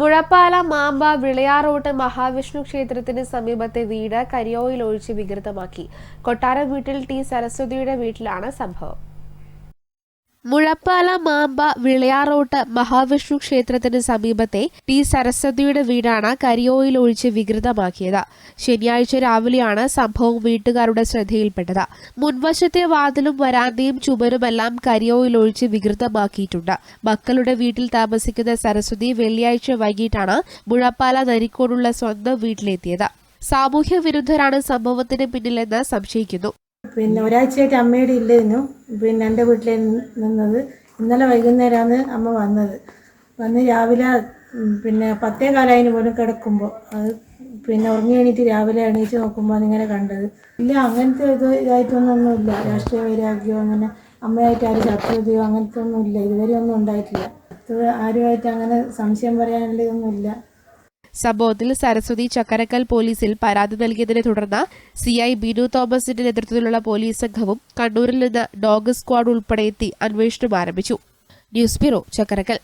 Muzhappala mamba വിളയാറോട്ട് Mahavishnu ക്ഷേത്രത്തിന് സമീപത്തെ വീട് കരിയോയിൽ ഒഴിച്ച് വികൃതമാക്കി. കൊട്ടാരം വീട്ടിൽ ടി. സരസ്വതിയുടെ വീട്ടിലാണ് സംഭവം. മുഴപ്പാല മാമ്പ വിളയാറോട്ട് മഹാവിഷ്ണു ക്ഷേത്രത്തിന് സമീപത്തെ ടി സരസ്വതിയുടെ വീടാണ് കരിയോയിൽ ഒഴിച്ച് വികൃതമാക്കിയത്. ശനിയാഴ്ച രാവിലെയാണ് സംഭവം വീട്ടുകാരുടെ ശ്രദ്ധയിൽപ്പെട്ടത്. മുൻവശത്തെ വാതിലും വരാന്തയും ചുമരുമെല്ലാം കരിയോയിൽ ഒഴിച്ച് വികൃതമാക്കിയിട്ടുണ്ട്. മക്കളുടെ വീട്ടിൽ താമസിക്കുന്ന സരസ്വതി വെള്ളിയാഴ്ച വൈകിട്ടാണ് മുഴപ്പാല നരിക്കോടുള്ള സ്വന്തം വീട്ടിലെത്തിയത്. സാമൂഹ്യ വിരുദ്ധരാണ് സംഭവത്തിന് പിന്നിലെന്ന് സംശയിക്കുന്നു. പിന്നെ ഒരാഴ്ചയായിട്ട് അമ്മയുടെ ഇല്ലായിരുന്നു പിന്നെ എന്റെ വീട്ടിൽ നിന്നത് ഇന്നലെ വൈകുന്നേരമാണ് അമ്മ വന്നത്. വന്ന് രാവിലെ പിന്നെ പത്തേ കാലായിന് പോലും കിടക്കുമ്പോൾ അത് പിന്നെ ഉറങ്ങി എണീറ്റ് രാവിലെ എണീറ്റ് നോക്കുമ്പോൾ അതിങ്ങനെ കണ്ടത്. ഇല്ല അങ്ങനത്തെ ഇത് ഇതായിട്ടൊന്നൊന്നുമില്ല രാഷ്ട്രീയ വൈരാഗ്യമോ അങ്ങനെ അമ്മയായിട്ട് ആരും ശത്രുതയോ അങ്ങനത്തെ ഒന്നും ഇല്ല. ഇതുവരെ ഒന്നും ഉണ്ടായിട്ടില്ല. ആരുമായിട്ട് അങ്ങനെ സംശയം പറയാനുള്ള ഇതൊന്നുമില്ല സംഭവത്തിൽ സരസ്വതി ചക്കരക്കൽ പോലീസിൽ പരാതി നൽകിയതിനെ തുടർന്ന് സി ഐ ബിനു തോമസിന്റെ നേതൃത്വത്തിലുള്ള പോലീസ് സംഘവും കണ്ണൂരിൽ നിന്ന് ഡോഗ് സ്ക്വാഡ് ഉൾപ്പെടെ എത്തി അന്വേഷണം ആരംഭിച്ചു. News bureau Chakkarakkal.